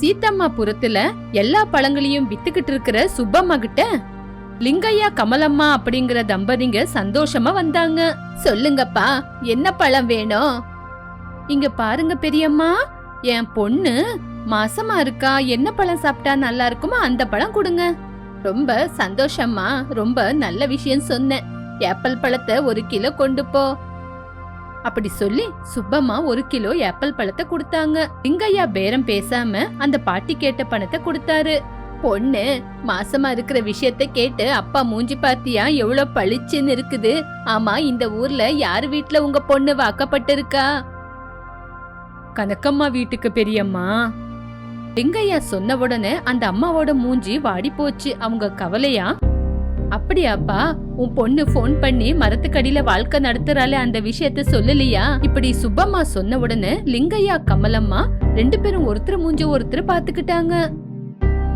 சீத்தம்மாபுரத்துல எல்லா பழங்களையும் வித்துக்கிட்டு இருக்கிற சுப்பம்மா கிட்ட லிங்கையா கமலம்மா அப்படிங்கிற தம்பதிங்க சந்தோஷமா வந்தாங்க. சொல்லுங்கப்பா என்ன பழம் வேணும்? இங்க பாருங்க பெரியம்மா என் பொண்ணு மாசமா இருக்கா என்ன பழம் சாப்பிட்டா நல்லா இருக்குமோ அந்த பழம் கொடுங்க. ரொம்ப சந்தோஷம்மா ரொம்ப நல்ல விஷயம் சொன்னேன். ஏப்பல் பழத்தை ஒரு கிலோ கொண்டு போ. அப்படி சொல்லி சுப்பம்மா ஒரு கிலோ ஏப்பல் பழத்தை கொடுத்தாங்க. லிங்கையா பேரம் பேசாம அந்த பாட்டி கேட்ட பணத்தை கொடுத்தாரு. பொண்ணு மாசமா இருக்கிற விஷயத்த கேட்டு அப்பா மூஞ்சி பாத்தியா எவ்வளவு பளிச்சுன்னு இருக்குது. ஆமா இந்த ஊர்ல யார் வீட்ல உங்க பொண்ணு வாக்கப்பட்டிருக்கா? கனக்கம்மா வீட்டுக்கு பெரியம்மா. லிங்கையா சொன்ன உடனே அந்த அம்மாவோட மூஞ்சி வாடி போச்சு அவங்க கவலையா? அப்படியாப்பா உன் பொண்ணு ஃபோன் பண்ணி மரத்துக்கடியில வாழ்க்கை நடத்துறாளே அந்த விஷயத்த சொல்லலையா? இப்படி சுப்பம்மா சொன்ன உடனே லிங்கையா கமலம்மா ரெண்டு பேரும் ஒருத்தர் மூஞ்சி ஒருத்தர் பாத்துக்கிட்டாங்க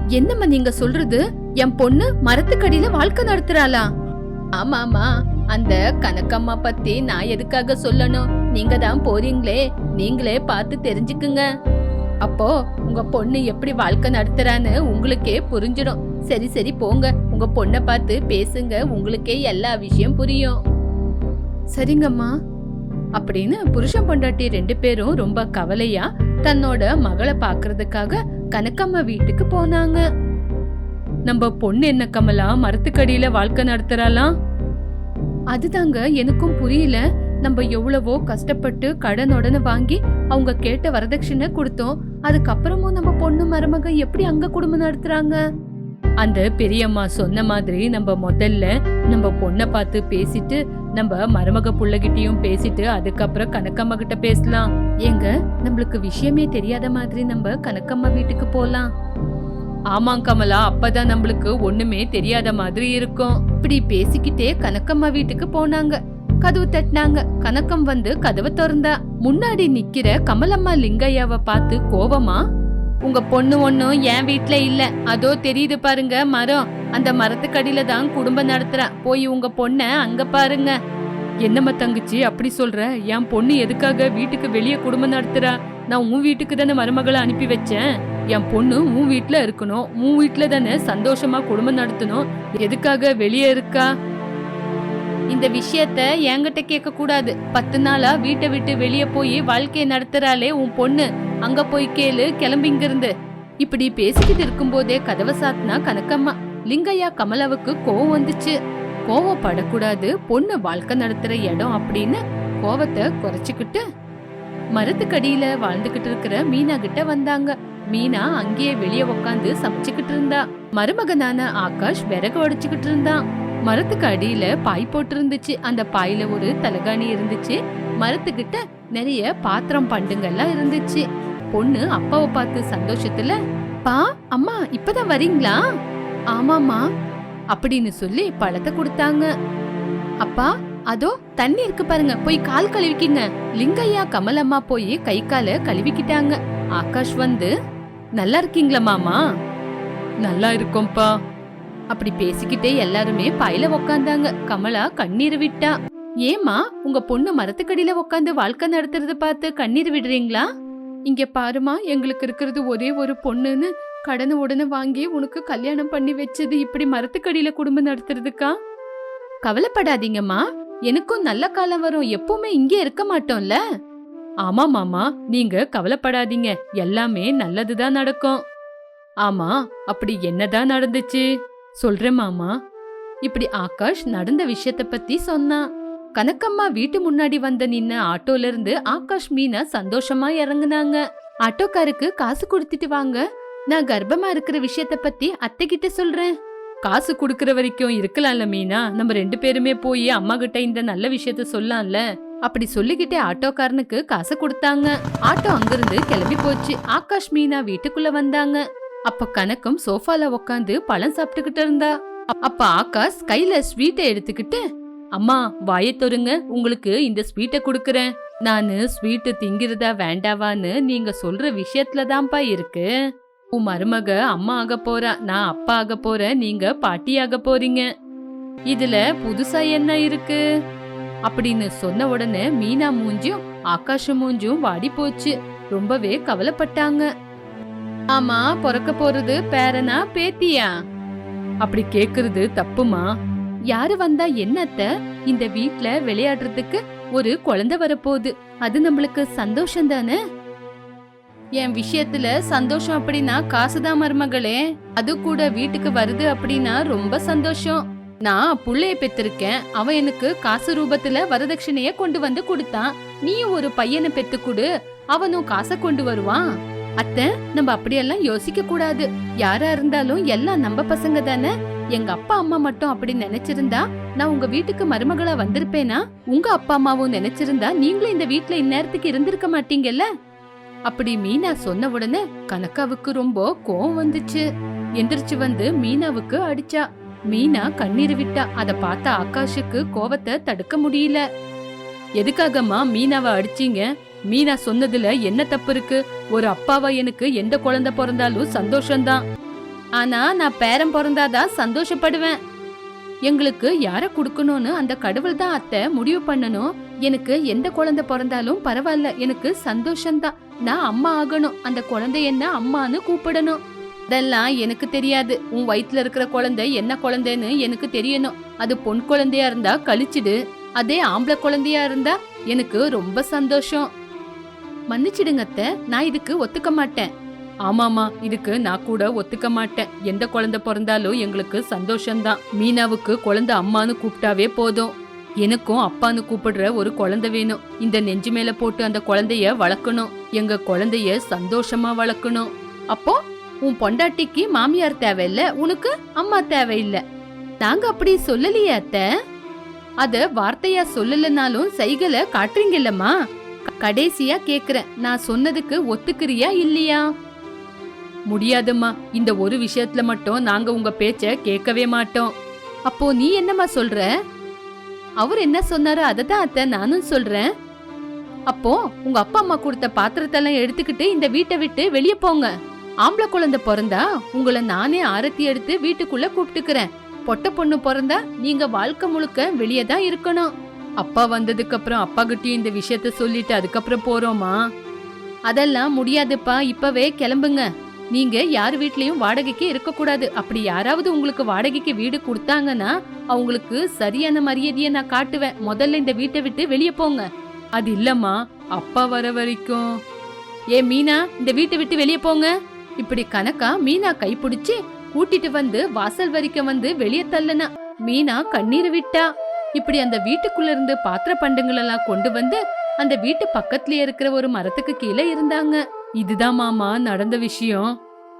என்னம்மா நீங்க சொல்றது? என் பொண்ணு மரத்துக்கடியில வாழ்க்கை நடத்துறாளா? ஆமாமா அந்த கனக்கம்மா பத்தி நான் எதுக்காக சொல்லணும்? நீங்க தான் போறீங்களே நீங்களே பார்த்து தெரிஞ்சுக்குங்க. அப்போ உங்க பொண்ணு எப்படி வாழ்க்கை நடத்துறான்னு உங்களுக்கே புரிஞ்சிடும். சரி சரி போங்க. உங்க பொண்ணை பார்த்து பேசுங்க. உங்களுக்கே எல்லா விஷயம் புரியும். சரிங்கம்மா. அப்படின்னு புருஷன் பொண்டாட்டி ரெண்டு பேரும் ரொம்ப கவலையா தன்னோட மகளை பாக்குறதுக்காக கனக்கம்மா வீட்டுக்கு போனாங்க. நம்ம பொண்ணு என்ன கமலா? மரத்துக்கடியில வாழ்க்கை நடத்துறாளாம்? அதுதாங்க எனக்கும் புரியல. நம்ம எவ்வளவோ கஷ்டப்பட்டு கடன் உடனே வாங்கி அவங்க கேட்ட வரதட்சணை கொடுத்தோம். அதுக்கப்புறமும் நம்ம பொண்ணு மருமக எப்படி அங்க குடும்பம் நடத்துறாங்க? அந்த பெரியம்மா சொன்ன மாதிரி நம்ம முதல்ல நம்ம பொண்ணை பார்த்து பேசிட்டு நம்ம மருமக புள்ளகிட்டயும் பேசிட்டு அதுக்கப்புறம் கனக்கம்மா கிட்ட பேசலாம். ஏங்க நம்மளுக்கு விஷயமே தெரியாத மாதிரி நம்ம கனக்கம்மா வீட்டுக்கு போலாம். ஆமாம் கமலா அப்பதான் நம்மளுக்கு ஒண்ணுமே தெரியாத மாதிரி இருக்கும். இப்படி பேசிக்கிட்டே கனக்கம்மா வீட்டுக்கு போனாங்க. கதவு தட்டினாங்க. கனக்கம் வந்து கதவை திறந்தா. முன்னாடி நிக்கிற கமலம்மா லிங்கையாவை பார்த்து கோவமா உங்க பொண்ணு ஒண்ணும் என் வீட்ல இல்ல. அதோ தெரியுது பாருங்க மரம். அந்த மரத்துக்கடியில தான் குடும்பம் நடத்துறா. போய் உங்க பொண்ண அங்க பாருங்க. என்னம்மா தங்கச்சி அப்படி சொல்ற? என் பொண்ணு எதுக்காக வீட்டுக்கு வெளியே குடும்பம் நடத்துறா? நான் உன் வீட்டுக்கு தானே மருமகளை அனுப்பி வச்சேன். என் பொண்ணு உன் வீட்டுல இருக்கணும். உன் வீட்டுல தானே சந்தோஷமா குடும்பம் நடத்தணும். எதுக்காக வெளியே இருக்கா? இந்த விஷயத்த என்கிட்ட கேட்க கூடாது. பத்து நாளா வீட்டை விட்டு வெளியே போய் வாழ்க்கையை நடத்துறாளே உன் பொண்ணு. அங்க போய் கேளு கிளம்பி இங்கிருந்து. இப்படி பேசிக்கிட்டு இருக்கும்போதே கதவை சாத்தினா கனக்கம்மா லிங்கையா கமலாவுக்கு கோவம் வந்துச்சு. கோவப்படக்கூடாது பொண்ணு வாழ்க்கை நடத்துற இடம் அப்படின்னு கோவத்தை குறைச்சுக்கிட்டு மரத்துக்கடியில வாழ்ந்துகிட்டு இருக்கிற மீனா கிட்ட வந்தாங்க. மீனா அங்கேயே வெளியே உக்காந்து சமைச்சுக்கிட்டு இருந்தா. மருமகனான ஆகாஷ் விறகு உடைச்சுக்கிட்டு இருந்தான். மரத்துக்கு அடியில பாய் போட்டு இருந்துச்சு அந்த பாயில ஒரு தலகாணி இருந்துச்சு. மரத்துக்கிட்ட நிறைய பாத்திரம் பண்டுங்கள்லாம் இருந்துச்சு. பொண்ணு அப்பாவை பார்த்து சந்தோஷத்துல பா அம்மா இப்பதான் வரீங்களா? ஆமாமா அப்படின்னு சொல்லி பழத்தை கொடுத்தாங்க. அப்பா அதோ தண்ணி இருக்கு பாருங்க போய் கால் கழுவிக்கிங்க. லிங்கையா கமலம்மா போய் கை கால கழுவிக்கிட்டாங்க. ஆகாஷ் வந்து நல்லா இருக்கீங்களா மாமா? நல்லா இருக்கோம்ப்பா. அப்படி பேசிக்கிட்டே எல்லாருமே பையில உக்காந்தாங்க. கமலா கண்ணீர் விட்டா. ஏமா உங்க பொண்ணு மரத்துக்கடியில உக்காந்து வாழ்க்கை நடத்துறத பார்த்து கண்ணீர் விடுறீங்களா? இங்க பாருமா எங்களுக்கு இருக்கிறது ஒரே ஒரு பொண்ணுன்னு கடனை உடனே வாங்கி உனக்கு கல்யாணம் பண்ணி வச்சது இப்படி மரத்துக்கடியில குடும்பம் நடத்துறதுக்கா? கவலைப்படாதீங்கம்மா. எனக்கும் நல்ல காலம் வரும். எப்பவுமே இங்கே இருக்க மாட்டோம்ல. ஆமா மாமா நீங்க கவலைப்படாதீங்க. எல்லாமே நல்லதுதான் நடக்கும். ஆமா அப்படி என்னதான் நடந்துச்சு? சொல்றேன் மாமா. இப்படி ஆகாஷ் நடந்த விஷயத்த பத்தி சொன்னான் கனக்கம்மா வீட்டு முன்னாடி வந்த நின்ன ஆட்டோல இருந்து ஆகாஷ் மீனா சந்தோஷமா இறங்குனாங்க. ஆட்டோக்காருக்கு காசு கொடுத்துட்டு வாங்க. நான் கர்ப்பமா இருக்கிற விஷயத்த பத்தி அத்தை கிட்ட சொல்றேன். காசு குடுக்கற வரைக்கும் இருக்கலாம்ல மீனா. நம்ம ரெண்டு பேருமே போய் அம்மா கிட்ட இந்த நல்ல விஷயத்த சொல்லலாம்ல அப்படி சொல்லிக்கிட்டே ஆட்டோக்காரனுக்கு காசு கொடுத்தாங்க. ஆட்டோ அங்கிருந்து கிளம்பி போச்சு. ஆகாஷ் மீனா வீட்டுக்குள்ள வந்தாங்க. அப்ப கணக்கும் சோஃபால உக்காந்து பழம் சாப்பிட்டுக்கிட்டு இருந்தா. அப்ப ஆகாஷ் கையில ஸ்வீட்டை எடுத்துக்கிட்டு அம்மா வாயை தொருங்க உங்களுக்கு இந்த ஸ்வீட்டை கொடுக்கறேன். நானு ஸ்வீட்டு திங்கிறதா வேண்டாவான்னு நீங்க சொல்ற விஷயத்துல தான்ப்பா இருக்கு. உன் மருமக அம்மா ஆக போறா நான் அப்பா ஆக போறேன் நீங்க பாட்டி ஆக போறீங்க. இதுல புதுசா என்ன இருக்கு? அப்படின்னு சொன்ன உடனே மீனா மூஞ்சும் ஆகாஷ மூஞ்சும் வாடி போச்சு. ரொம்பவே கவலைப்பட்டாங்க. ஆமா பிறக்க போறது பேரனா பேத்தியா? அப்படி கேக்குறது தப்புமா? யாரு வந்தா என்னத்த இந்த வீட்ல விளையாடுறதுக்கு ஒரு குழந்தை வரப்போகுது. அது நம்மளுக்கு சந்தோஷம் தானே? என் விஷயத்துல சந்தோஷம் அப்படின்னா காசுதான் மருமகளே. அது கூட வீட்டுக்கு வருது அப்படின்னா ரொம்ப சந்தோஷம். நான் புள்ளைய பெத்திருக்கேன். அவன் எனக்கு காசு ரூபத்துல வரதட்சணைய கொண்டு வந்து கொடுத்தான். நீயும் ஒரு பையனை பெத்து கொடு. அவனும் காசை கொண்டு வருவான். அத்தை நம்ம அப்படியெல்லாம் யோசிக்க கூடாது. யாரா இருந்தாலும் எல்லாம் நம்ம பசங்க தானே? எங்க அப்பா அம்மா மட்டும் அப்படி நினைச்சிருந்தா நான் உங்க வீட்டுக்கு மருமகளா வந்திருப்பேனா? உங்க அப்பா அம்மாவும் நினைச்சிருந்தா நீங்களும் இந்த வீட்டுல இந்நேரத்துக்கு இருந்திருக்க மாட்டீங்கல்ல? அப்படி மீனா சொன்ன உடனே கனக்காவுக்கு ரொம்ப கோவம் வந்துச்சு. எந்திரிச்சு வந்து மீனாவுக்கு அடிச்சா. மீனா கண்ணீர் விட்டா. அத பார்த்த ஆகாஷுக்கு கோவத்தை தடுக்க முடியல. எதுக்காகம்மா மீனாவை அடிச்சீங்க? மீனா சொன்னதுல என்ன தப்பு இருக்கு? ஒரு அப்பாவா எனக்கு எந்த குழந்தை பிறந்தாலும் சந்தோஷம்தான். ஆனா நான் பேரன் பிறந்தாதான் சந்தோஷப்படுவேன். எங்களுக்கு யார குடுக்கணும்னு அந்த கடவுள் தான் அத்தை முடிவு பண்ணணும். எனக்கு எந்த குழந்தை பிறந்தாலும் பரவாயில்ல எனக்கு சந்தோஷம்தான். நான் அம்மா ஆகணும். அந்த குழந்தை என்ன அம்மான்னு கூப்பிடணும். அதெல்லாம் எனக்கு தெரியாது. உன் வயித்துல இருக்கிற குழந்தை என்ன குழந்தைன்னு எனக்கு தெரியணும். அது பொன் குழந்தையா இருந்தா கழிச்சிடு. அதே ஆம்பளை குழந்தையா இருந்தா எனக்கு ரொம்ப சந்தோஷம். மன்னிச்சிடுங்க அத்தை. நான் இதுக்கு ஒத்துக்க மாட்டேன். ஆமாமா இதுக்கு நான் கூட ஒத்துக்க மாட்டேன். எந்த குழந்தை பிறந்தாலும் எங்களுக்கு சந்தோஷம்தான். மீனாவுக்கு குழந்தை அம்மான்னு கூப்பிட்டாவே போதும். எனக்கும் அப்பான்னு கூப்பிடுற ஒரு குழந்தை வேணும். இந்த நெஞ்சு மேல போட்டு அந்த குழந்தைய வளர்க்கணும். எங்க குழந்தைய சந்தோஷமா வளர்க்கணும். அப்போ உன் பொண்டாட்டிக்கு மாமியார் தேவையில்ல உனக்கு அம்மா தேவையில்ல. நாங்க அப்படி சொல்லலையே அத்த. அத வார்த்தையா சொல்லலனாலும் சைகளை காட்டுறீங்கல்லம்மா. கடைசியா கேக்குறேன். நான் சொன்னதுக்கு ஒத்துக்கிறியா இல்லையா? முடியாதும்மா. இந்த ஒரு விஷயத்துல மட்டும் நாங்க உங்க பேச்ச கேட்கவே மாட்டோம். அப்போ நீ என்னம்மா சொல்ற? அவர் என்ன சொன்னாரோ அதை தான் அத்தை நானும் சொல்றேன். அப்போ உங்க அப்பா அம்மா கொடுத்த பாத்திரத்தெல்லாம் எடுத்துக்கிட்டு இந்த வீட்டை விட்டு வெளியே போங்க. ஆம்பளை குழந்தை பிறந்தா உங்களை நானே ஆரத்தி எடுத்து வீட்டுக்குள்ள கூப்பிட்டுக்கிறேன். பொட்ட பொண்ணு பிறந்தா நீங்க வாழ்க்கை முழுக்க வெளியே தான் இருக்கணும். அப்பா வந்ததுக்கு அப்புறம் அப்பா கிட்டயும் இந்த விஷயத்த சொல்லிட்டு அதுக்கப்புறம் போறோமா? அதெல்லாம் முடியாதுப்பா. இப்பவே கிளம்புங்க. நீங்க யார் வீட்லயும் வாடகைக்கு இருக்க கூடாது அப்படி யாராவது உங்களுக்கு வாடகைக்கு வீடு கொடுத்தாங்கன்னா அவங்களுக்கு சரியான மரியாதையை நான் காட்டுவேன். முதல்ல இந்த வீட்டை விட்டு வெளியே போங்க. அது இல்லம்மா. அப்பா வர வரைக்கும். ஏ மீனா இந்த வீட்டை விட்டு வெளியே போங்க. இப்படி கணக்கா மீனா கைப்பிடிச்சு கூட்டிட்டு வந்து வாசல் வரைக்கும் வந்து வெளியே தள்ளனா. மீனா கண்ணீர் விட்டா. இப்படி அந்த வீட்டுக்குள்ள இருந்து பாத்திர பண்டங்கள் எல்லாம் கொண்டு வந்து அந்த வீட்டு பக்கத்துலயே இருக்கிற ஒரு மரத்துக்கு கீழே இருந்தாங்க. இதுதான் மாமா நடந்த விஷயம்.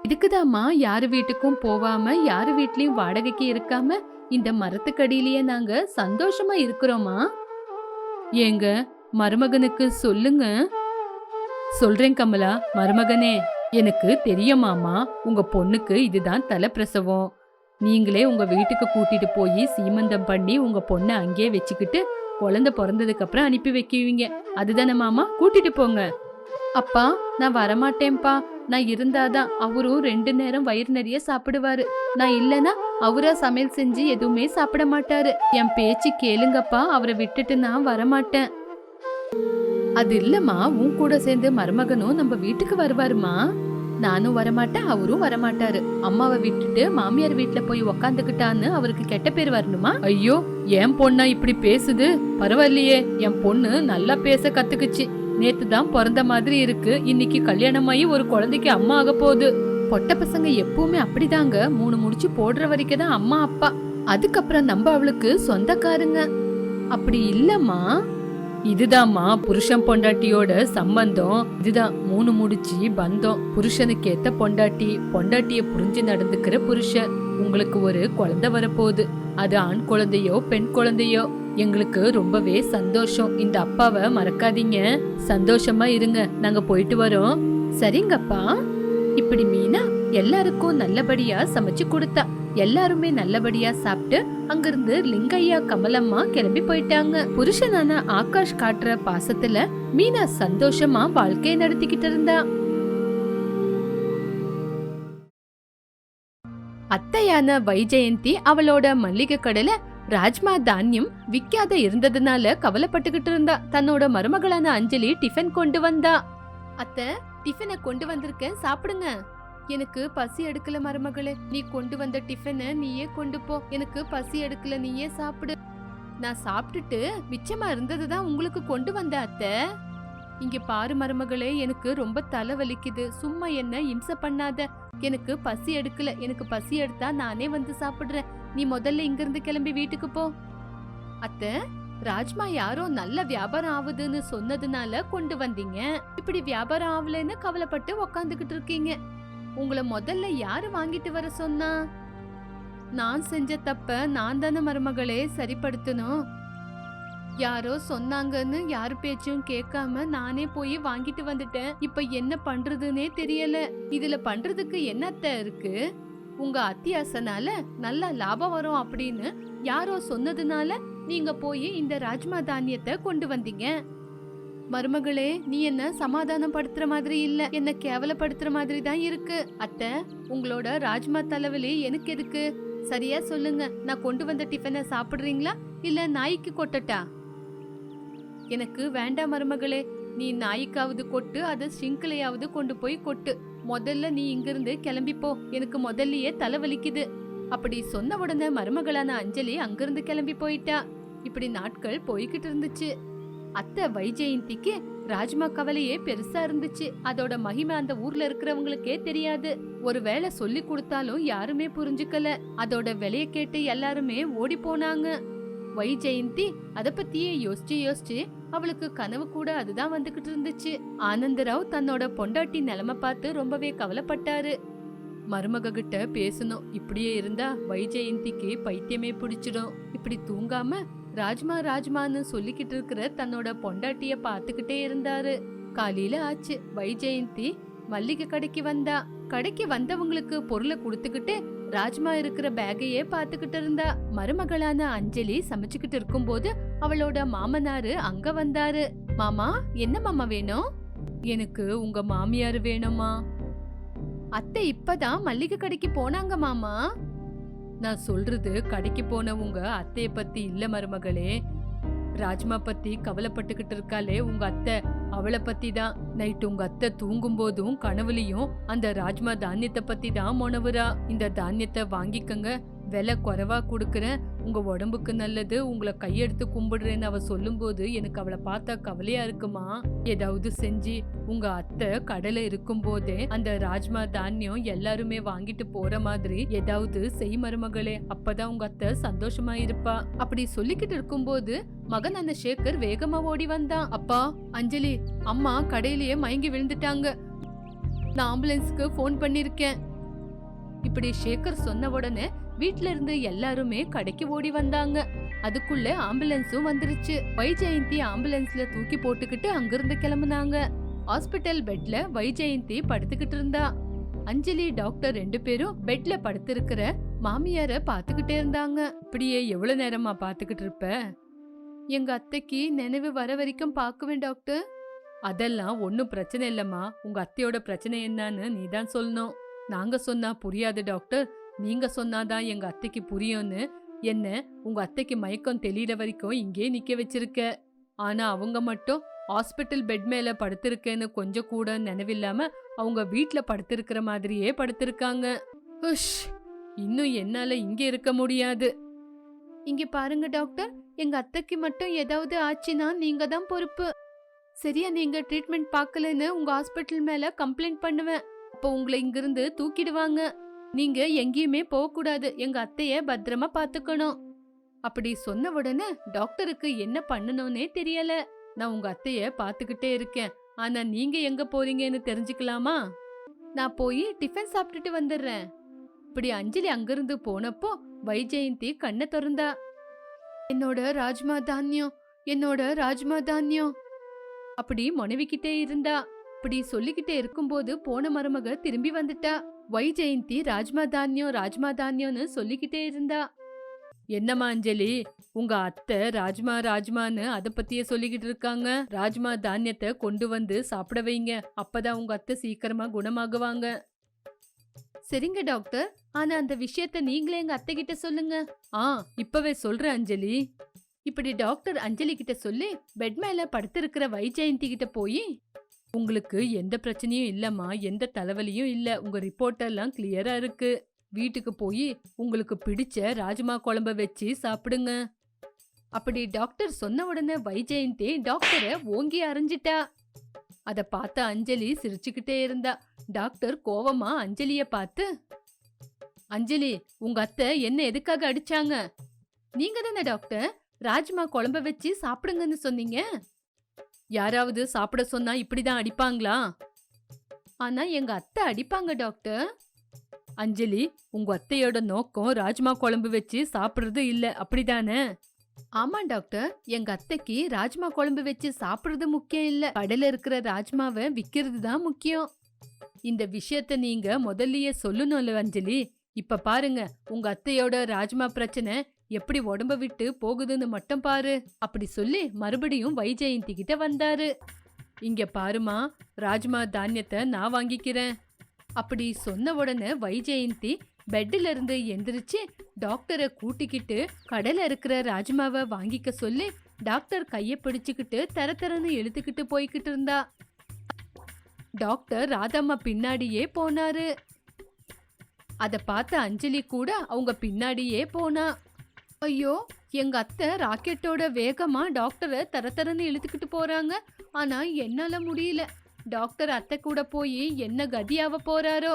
இதுக்குதாம்மா யாரு வீட்டுக்கும் போவாம யாரு வீட்லயும் வாடகைக்கு இருக்காம இந்த மரத்துக்கடியிலேயே நாங்க சந்தோஷமா இருக்கிறோமா? ஏங்க மருமகனுக்கு சொல்லுங்க. சொல்றேன் கமலா மருமகனே எனக்கு தெரியுமாமா உங்க பொண்ணுக்கு இதுதான் தலைப்பிரசவம். நீங்களே உங்க வீட்டுக்கு கூட்டிட்டு போய் சீமந்தம் பண்ணி உங்க பொண்ணை அங்கேயே வச்சுக்கிட்டு குழந்தை பிறந்ததுக்கு அப்புறம் அனுப்பி வைக்குவீங்க அதுதானே மாமா? கூட்டிட்டு போங்க. அப்பா நான் வரமாட்டேன்ப்பா. நான் இருந்தாதான் அவரும் ரெண்டு நேரம் வயிறு நிறைய சாப்பிடுவாரு. நான் இல்லனா அவரா சமையல் செஞ்சு எதுவுமே சாப்பிட மாட்டாரு. என் பேச்சு கேளுங்கப்பா. அவரை விட்டுட்டு நான் வரமாட்டேன். அது இல்லம்மா. உன் கூட சேர்ந்து மருமகனும் நம்ம வீட்டுக்கு வருவாருமா? நானும் வரமாட்டேன் அவரும் வரமாட்டாரு. அம்மாவை விட்டுட்டு மாமியார் வீட்டுல போய் உக்காந்துக்கிட்டான்னு அவருக்கு கெட்ட பேர் வரணுமா? ஐயோ என் பொண்ணா இப்படி பேசுது? பரவாயில்லையே என் பொண்ணு நல்லா பேச கத்துக்குச்சு. நேத்து தான் பிறந்த மாதிரி இருக்கு இன்னைக்கு கல்யாணமாயி ஒரு குழந்தைக்கு அம்மா ஆக போகுது. பொட்ட பசங்க எப்பவுமே அப்படிதாங்க. மூணு முடிச்சு போடுற வரைக்கும் தான் அம்மா அப்பா. அதுக்கப்புறம் நம்ம அவளுக்கு சொந்தக்காரங்க. அப்படி இல்லம்மா. இதுதாம்மா புருஷன் பொண்டாட்டியோட சம்பந்தம். இதுதான் மூணு முடிச்சு பந்தம். புருஷனுக்கு ஏத்த பொண்டாட்டி பொண்டாட்டிய புரிஞ்சு நடந்துக்கிற புருஷன். உங்களுக்கு ஒரு குழந்தை வரப்போகுது. அது ஆண் குழந்தையோ பெண் குழந்தையோ. எங்களுக்கு ரொம்பவே சந்தோஷம். இந்த அப்பாவை மறக்காதீங்க. சந்தோஷமா இருங்க. நாங்க போயிட்டு வரோம். சரிங்கப்பா. இப்படி மீனா எல்லாருக்கும் நல்லபடியா சமைச்சு கொடுத்தா. எல்லாருமே நல்லபடியா சாப்பிட்டு அங்கிருந்து லிங்கையா கமலம்மா கிளம்பி போயிட்டாங்க. புருஷனான ஆகாஷ் காட்டுற பாசத்துல மீனா சந்தோஷமா வாழ்க்கையை நடத்திக்கிட்டு இருந்தா. அத்தையான வைஜெயந்தி அவளோட மல்லிகை கடையில ராஜ்மா தானியம் விக்காத இருந்ததுனால கவலைப்பட்டுக்கிட்டு இருந்தா. தன்னோட மருமகளான அஞ்சலி டிஃபன் கொண்டு வந்தா. அத்தை டிஃபனை கொண்டு வந்திருக்கேன். சாப்பிடுங்க. எனக்கு பசி எடுக்கல மருமகளே. நீ கொண்டு வந்த டிஃபனை நீயே கொண்டு போ. எனக்கு பசி எடுக்கல நீயே சாப்பிடு. நான் சாப்பிட்டுட்டு மிச்சமா இருந்ததுதான் உங்களுக்கு கொண்டு வந்த அத்தை. இங்க பாரு மருமகளே எனக்கு ரொம்ப தலை வலிக்குது. சும்மா என்ன இம்சை பண்ணாத. எனக்கு பசி எடுக்கல. எனக்கு பசி எடுத்தா நானே வந்து சாப்பிடுறேன். நீ முதல்ல இங்க இருந்து கிளம்பி வீட்டுக்கு போ. அத்தை ராஜ்மா யாரோ நல்ல வியாபாரம் ஆகுதுன்னு சொன்னதுனால கொண்டு வந்தீங்க. இப்படி வியாபாரம் ஆகலைன்னு கவலைப்பட்டு உக்காந்துகிட்டு இருக்கீங்க. உங்களை முதல்ல யாரு வாங்கிட்டு வர சொன்னா? நான் செஞ்ச தப்ப நான் தானே மருமகளே சரிப்படுத்தணும். யாரோ சொன்னாங்கன்னு யாரு பேச்சும் கேட்காம நானே போய் வாங்கிட்டு வந்துட்டேன். இப்ப என்ன பண்றதுன்னே தெரியல. இதுல பண்றதுக்கு என்னத்த இருக்கு? உங்க அத்தியாசனால நல்ல லாபம் வரும் அப்படின்னு யாரோ சொன்னதுனால நீங்க போய் இந்த ராஜ்மா தானியத்தை கொண்டு வந்தீங்க. மருமகளே நீ என்ன சமாதானம் படுத்துற மாதிரி இல்ல. என்ன கேவலப்படுத்துற மாதிரி தான் இருக்கு. அத்தை உங்களோட ராஜ்மா தலைவலி எனக்கு எதுக்கு? சரியா சொல்லுங்க. நான் கொண்டு வந்த டிஃபனை சாப்பிடுறீங்களா? இல்ல நாய்க்கு கொட்டட்டா? எனக்கு வேண்டாம் மருமகளே. நீ நாய்க்காவது கொட்டு அதை சிங்கிளையாவது கொண்டு போய் கொட்டு. முதல்ல நீ இங்கிருந்து கிளம்பிப்போ எனக்கு முதல்லயே தலைவலிக்குது. அப்படி சொன்ன உடனே மருமகளான அஞ்சலி அங்கிருந்து கிளம்பி போயிட்டா. இப்படி நாட்கள் போய்கிட்டு இருந்துச்சு. அத்தை வைஜெயந்திக்கு ராஜ்மா கவலையே பெருசா இருந்துச்சு. அதோட மகிமை அந்த ஊர்ல இருக்கிறவங்களுக்கே தெரியாது. ஒருவேளை சொல்லி கொடுத்தாலும் யாருமே புரிஞ்சுக்கல. அதோட விலைய கேட்டு எல்லாருமே ஓடி போனாங்க. வைஜெயந்தி அத பத்தியே யோசிச்சு யோசிச்சு அவளுக்கு கனவு கூட அதுதான் வந்துகிட்டு இருந்துச்சு. ஆனந்தராவ் தன்னோட பொண்டாட்டி நிலைமை பார்த்து ரொம்பவே கவலைப்பட்டாரு. மருமக கிட்ட பேசணும். இப்படியே இருந்தா வைஜெயந்திக்கு பைத்தியமே பிடிச்சிடும். இப்படி தூங்காம ராஜ்மா ராஜ்மான்னு சொல்லிக்கிட்டு இருக்கிற தன்னோட பொண்டாட்டிய பார்த்துக்கிட்டே இருந்தாரு. காலையில ஆச்சு. வைஜெயந்தி மல்லிகை கடைக்கு வந்தா. கடைக்கு வந்தவங்களுக்கு பொருளை கொடுத்துக்கிட்டு ராஜ்மா இருக்கிற பேக்கையே பாத்துக்கிட்டு இருந்தா. மருமகளான அஞ்சலி சமைச்சுக்கிட்டு இருக்கும்போது அவளோட மாமனாரு அங்க வந்தாரு. மாமா என்ன மாமா வேணும்? எனக்கு உங்க மாமியார் வேணுமா அத்தை இப்பதான் மல்லிகை கடைக்கு போனாங்க மாமா. நான் சொல்றது கடைக்கு போன உங்க அத்தைய பத்தி இல்ல மருமகளே. ராஜ்மா பத்தி கவலைப்பட்டுக்கிட்டு இருக்காளே உங்க அத்தை. அவளை பத்தி தான் நைட் உங்க அத்தை தூங்கும் போதும் கனவுலயும் அந்த ராஜ்மா தானியத்தை பத்தி தான் மொனவுரா இந்த தானியத்தை வாங்கிக்கங்க. விலை குறைவா கொடுக்குறேன். உங்க உடம்புக்கு நல்லது. உங்களை கையெடுத்து கும்பிடுறேன்னு அவ சொல்லும்போது எனக்கு அவளை பார்த்தா கவலையா இருக்குமா? ஏதாவது செஞ்சு உங்க அத்தை கடலை இருக்கும் போதே அந்த ராஜ்மா தானியம் எல்லாருமே வாங்கிட்டு போற மாதிரி ஏதாவது செய் மருமகளே அப்பதான் உங்க அத்தை சந்தோஷமா இருப்பா. அப்படி சொல்லிக்கிட்டு இருக்கும்போது மகன் அந்த சேகர் வேகமா ஓடி வந்தான். அப்பா அஞ்சலி அம்மா கடையிலேயே மயங்கி விழுந்துட்டாங்க. நான் ஆம்புலன்ஸுக்கு ஃபோன் பண்ணிருக்கேன். இப்படி சேகர் சொன்ன உடனே வீட்ல இருந்து எல்லாருமே கடைக்கு ஓடி வந்தாங்க. அதுக்குள்ள ஆம்புலன்ஸும் வந்துருச்சு. வைஜெயந்தி ஆம்புலன்ஸ்ல தூக்கி போட்டுக்கிட்டு அங்கிருந்து கிளம்புனாங்க. ஹாஸ்பிட்டல் பெட்ல வைஜெயந்தி படுத்துக்கிட்டு இருந்தா. அஞ்சலி டாக்டர் ரெண்டு பேரும் பெட்ல படுத்திருக்கிற மாமியார பாத்துக்கிட்டே இருந்தாங்க. இப்படியே எவ்வளவு நேரமா பாத்துக்கிட்டு இருப்ப? எங்க அத்தைக்கு நினைவு வர வரைக்கும் பாக்குவேன் டாக்டர். அதெல்லாம் ஒன்னும் பிரச்சனை இல்லம்மா. உங்க அத்தையோட பிரச்சனை என்னன்னு நீ தான் சொல்லணும். நாங்க சொன்னா புரியாது டாக்டர். நீங்க சொன்னாதான் எங்க அத்தைக்கு புரியும்னு என்ன உங்க அத்தைக்கு மயக்கம் தெளியிற வரைக்கும் இங்கே நிக்க வச்சிருக்க. ஆனா அவங்க மட்டும் ஹாஸ்பிட்டல் பெட் மேல படுத்திருக்கேன்னு கொஞ்சம் கூட நினைவில்லாம அவங்க வீட்ல படுத்திருக்கிற மாதிரியே படுத்திருக்காங்க. உஷ்! இன்னும் என்னால இங்க இருக்க முடியாது. இங்க பாருங்க டாக்டர் எங்க அத்தைக்கு மட்டும் ஏதாவது ஆச்சுன்னா நீங்க தான் பொறுப்பு. சரியா நீங்க ட்ரீட்மெண்ட் பார்க்கலன்னு உங்க ஹாஸ்பிட்டல் மேல கம்ப்ளைண்ட் பண்ணுவேன். அப்போ உங்களை இங்கிருந்து தூக்கிடுவாங்க. நீங்க எங்கேயுமே போகக்கூடாது. எங்க அத்தைய பத்திரமா பாத்துக்கணும். அப்படி சொன்ன உடனே டாக்டருக்கு என்ன பண்ணணும்னே தெரியல. நான் உங்க அத்தைய பாத்துக்கிட்டே இருக்கேன். ஆனா நீங்க எங்க போறீங்கன்னு தெரிஞ்சுக்கலாமா? நான் போய் டிஃபன் சாப்பிட்டுட்டு வந்துடுறேன். இப்படி அஞ்சலி அங்கிருந்து போனப்போ வைஜெயந்தி கண்ணை திறந்தா. என்னோட ராஜ்மா தானியம் என்னோட ராஜ்மா தானியம். அப்படி மனைவிக்கிட்டே இருந்தா. இப்படி சொல்லிக்கிட்டே இருக்கும்போது போன மருமக திரும்பி வந்துட்டா. வைஜெயந்தி ராஜ்மா தானியம் ராஜ்மா தானியம்னு சொல்லிக்கிட்டே இருந்தா. என்னம்மா அஞ்சலி உங்க அத்தை ராஜ்மா ராஜ்மான்னு அதை பத்தியே சொல்லிக்கிட்டு இருக்காங்க. ராஜ்மா தானியத்தை கொண்டு வந்து சாப்பிட வைங்க. அப்பதான் உங்க அத்தை சீக்கிரமா குணமாகுவாங்க. சரிங்க டாக்டர். ஆனா அந்த விஷயத்த நீங்களே எங்க அத்தை கிட்ட சொல்லுங்க. ஆ இப்பவே சொல்றேன் அஞ்சலி. இப்படி டாக்டர் அஞ்சலி கிட்ட சொல்லி பெட் மேல படுத்திருக்கிற வைஜெயந்தி கிட்ட போய் உங்களுக்கு எந்த பிரச்சனையும் இல்லம்மா எந்த தலைவலியும் இல்ல. உங்க ரிப்போர்ட்டெல்லாம் கிளியரா இருக்கு. வீட்டுக்கு போய் உங்களுக்கு பிடிச்ச ராஜ்மா குழம்ப வச்சு சாப்பிடுங்க. அப்படி டாக்டர் சொன்ன உடனே வைஜெயந்தி டாக்டரை ஓங்கி அரைஞ்சிட்டா. அத பார்த்த அஞ்சலி சிரிச்சுக்கிட்டே இருந்தா. டாக்டர் கோவமா அஞ்சலிய பார்த்து அஞ்சலி உங்க அத்தை என்ன எதுக்காக அடிச்சாங்க? நீங்க தானே டாக்டர் ராஜ்மா குழம்ப வச்சு சாப்பிடுங்கன்னு சொன்னீங்க? யாராவது சாப்பிட சொன்னா இப்படிதான் அடிப்பாங்களா? ஆனா எங்க அத்தை அடிப்பாங்க டாக்டர். அஞ்சலி உங்க அத்தையோட நோக்கம் ராஜ்மா குழம்பு வச்சு சாப்பிடுறது இல்ல அப்படிதானே? ஆமா டாக்டர். எங்க அத்தைக்கு ராஜ்மா குழம்பு வச்சு சாப்பிடுறது முக்கியம் இல்ல. கடையில இருக்கிற ராஜ்மாவை விக்கிறது தான் முக்கியம். இந்த விஷயத்த நீங்க முதல்லயே சொல்லணும்ல அஞ்சலி. இப்ப பாருங்க உங்க அத்தையோட ராஜ்மா பிரச்சனை எப்படி உடம்ப விட்டு போகுதுன்னு மட்டும் பாரு. அப்படி சொல்லி மறுபடியும் வைஜெயந்தி கிட்ட வந்தாரு. இங்க பாருமா ராஜ்மா தானியத்தை நான் வாங்கிக்கிறேன். அப்படி சொன்ன உடனே வைஜெயந்தி பெட்ல இருந்து எந்திரிச்சு டாக்டரை கூட்டிக்கிட்டு கடல இருக்கிற ராஜ்மாவை வாங்கிக்க சொல்லி டாக்டர் கைய பிடிச்சுக்கிட்டு தர தரன்னு இழுத்துக்கிட்டு போய்கிட்டு இருந்தா. டாக்டர் ராதம்மா பின்னாடியே போனாரு. அதை பார்த்த அஞ்சலி கூட அவங்க பின்னாடியே போனா. ஐயோ எங்க அத்தை ராக்கெட்டோட வேகமா டாக்டரை தர இழுத்துக்கிட்டு போறாங்க. ஆனா என்னால முடியல. டாக்டர் அத்தை கூட போய் என்ன கதியாவ போறாரோ.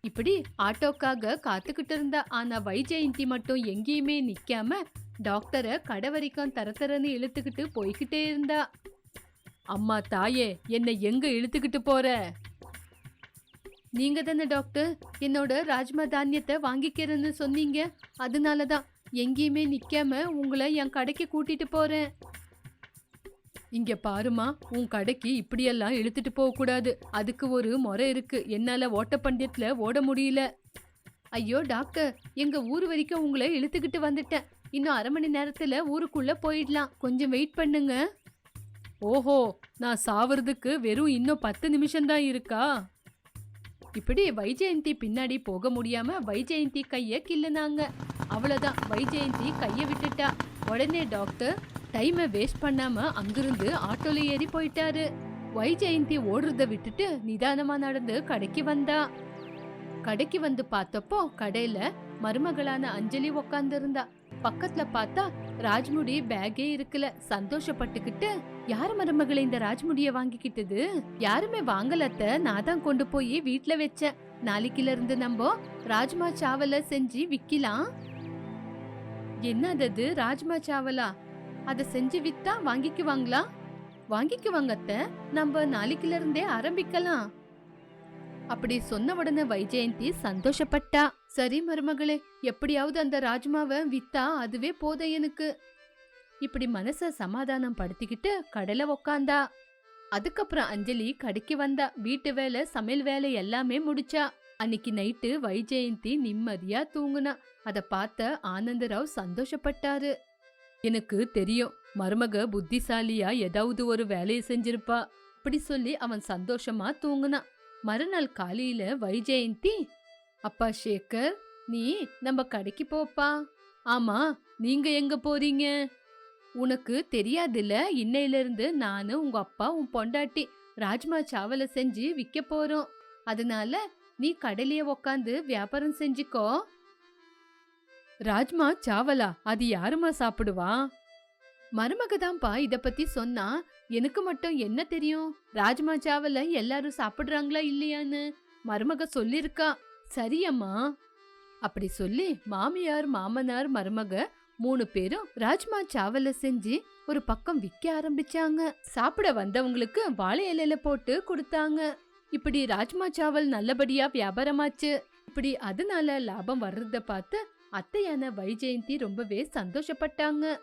இப்படி ஆட்டோக்காக காத்துக்கிட்டு இருந்த. ஆனா வைஜெயந்தி மட்டும் எங்கேயுமே நிக்காம டாக்டரை கடை வரைக்கும் தர இழுத்துக்கிட்டு போய்கிட்டே இருந்தா. அம்மா தாயே என்னை எங்க இழுத்துக்கிட்டு போற? நீங்க தானே டாக்டர்? என்னோட ராஜ்மா தானியத்தை வாங்கிக்கிறேன்னு சொன்னீங்க. அதனால தான் எங்கேயுமே நிற்காம உங்களை என் கடைக்கு கூட்டிட்டு போறேன். இங்க பாருமா உன் கடைக்கு இப்படியெல்லாம் இழுத்துட்டு போகக்கூடாது அதுக்கு ஒரு முறை இருக்கு. என்னால ஓட்டப்பந்தயத்துல ஓட முடியல. ஐயோ டாக்டர் எங்க ஊர் வரைக்கும் உங்களை இழுத்துக்கிட்டு வந்துட்டேன். இன்னும் அரை மணி நேரத்துல ஊருக்குள்ள போயிடலாம். கொஞ்சம் வெயிட் பண்ணுங்க. ஓஹோ நான் சாவறதுக்கு வெறும் இன்னும் பத்து நிமிஷம்தான் இருக்கா? இப்படி வைஜெயந்தி பின்னாடி போக முடியாம வைஜெயந்தி கைய கிள்ளுனாங்க. அவ்வளவுதான். வைஜெயந்தி கைய விட்டுட்டா. உடனே டாக்டர் டைமை வேஸ்ட் பண்ணாம அங்கிருந்து ஆட்டோல ஏறி போயிட்டாரு. வைஜெயந்தி ஓடுறத விட்டுட்டு நிதானமா நடந்து கடைக்கு வந்தா. கடைக்கு வந்து பார்த்தப்போ கடையில மருமகளான அஞ்சலி உக்காந்து இருந்தா பக்கத்துல பார்த்தா ராஜ்முடி பேக்கே இருக்குல. சந்தோஷப்பட்டுக்கிட்டு யார் மருமகளை இந்த ராஜ்முடிய வாங்கிக்கிட்டது? யாருமே வாங்கலத்த. நான் தான் கொண்டு போய் வீட்டுல வச்சேன். நாளைக்குல இருந்து நம்ம ராஜ்மா சாவல செஞ்சு விக்கலாம். என்னது ராஜ்மா சாவலா? அத செஞ்சு வித்தா வாங்கிக்குவாங்களா? வாங்கிக்குவாங்க அத்த நம்ம நாளைக்குல இருந்தே ஆரம்பிக்கலாம். அப்படி சொன்ன உடனே வைஜெயந்தி சந்தோஷப்பட்டா. சரி மருமகளே எப்படியாவது அந்த ராஜ்மாவை வித்தா அதுவே போதும் எனக்கு. இப்படி மனச சமாதானம் படுத்திக்கிட்டு கடையில உக்காந்தா. அதுக்கப்புறம் அஞ்சலி கடைக்கு வந்தா. வீட்டு வேலை சமையல் வேலை எல்லாமே முடிச்சா. அன்னைக்கு நைட்டு வைஜெயந்தி நிம்மதியா தூங்குனா. அத பார்த்த ஆனந்தராவ் சந்தோஷப்பட்டாரு. எனக்கு தெரியும் மருமக புத்திசாலியா ஏதாவது ஒரு வேலையை செஞ்சிருப்பா. அப்படி சொல்லி அவன் சந்தோஷமா தூங்குனான் மறுநாள் காலையில வைஜெயந்தி அப்பா ஷேகர் நீ நம்ம கடைக்கு போப்பா. ஆமா நீங்க எங்க போறீங்க? உனக்கு தெரியாதுல்ல இன்னையில இருந்து நானு உங்க அப்பா உன் பொண்டாட்டி ராஜ்மா சாவல செஞ்சு விற்க போறோம். அதனால நீ கடையிலேயே உக்காந்து வியாபாரம் செஞ்சுக்கோ. ராஜ்மா சாவலா அது யாருமா சாப்பிடுவா? மருமக தான்ப்பா இத பத்தி சொன்னா எனக்கு மட்டும் என்ன தெரியும்? ராஜ்மா சாவல எல்லாரும் சாப்பிடுறாங்களா இல்லையான்னு? மருமக சொல்லிருக்கா சரியம்மா. அப்படி சொல்லி மாமியார் மாமனார் மருமக மூணு பேரும் ராஜ்மா சாவல செஞ்சு ஒரு பக்கம் விற்க ஆரம்பிச்சாங்க. சாப்பிட வந்தவங்களுக்கு வாழை இலையில போட்டு கொடுத்தாங்க. இப்படி ராஜ்மா சாவல் நல்லபடியா வியாபாரமாச்சு. இப்படி அதனால லாபம் வர்றத பார்த்து அத்தையான வைஜெயந்தி ரொம்பவே சந்தோஷப்பட்டாங்க.